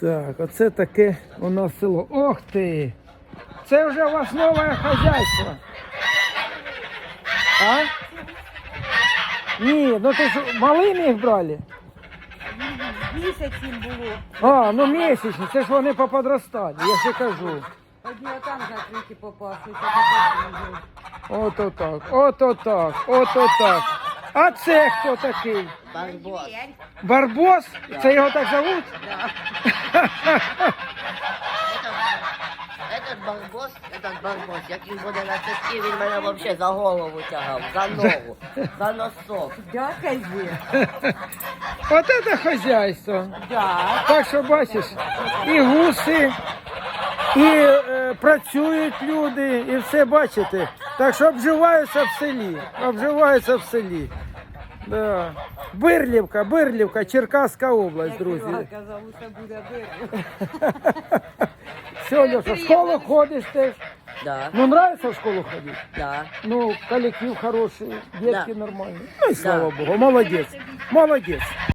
Так, оце таке у нас село. Ох ти! Це вже у вас нове хазяйство. А? Ні, ну ти ж малими їх брали? Місяць їм було. А, ну місячні, це ж вони поподростали, я ще кажу. Одні отам закриті попаслися. От отак, от отак, от отак. А це хто такий? Барбос. Барбос? Це його так зовуть? Этот барбос, этот барбос, як він буде на цесті, він мене вообще за голову тягав, за ногу, за носок. Дякую. От це хазяйство. Да. Так що бачиш, і гуси, і е, працюють люди, і все бачите. Так що обживаються в селі. Обживаються в селі. Да. Бирлівка, Бирлівка, Черкаська область, друзі. Казав, усе буде Бирлівка. Все, Леша, в школу ходиш теж. Да, Ну, нравится в школу ходить? да. Ну, коллектив хороший, детки Да. нормальные. Ну и слава богу, молодец. Молодец.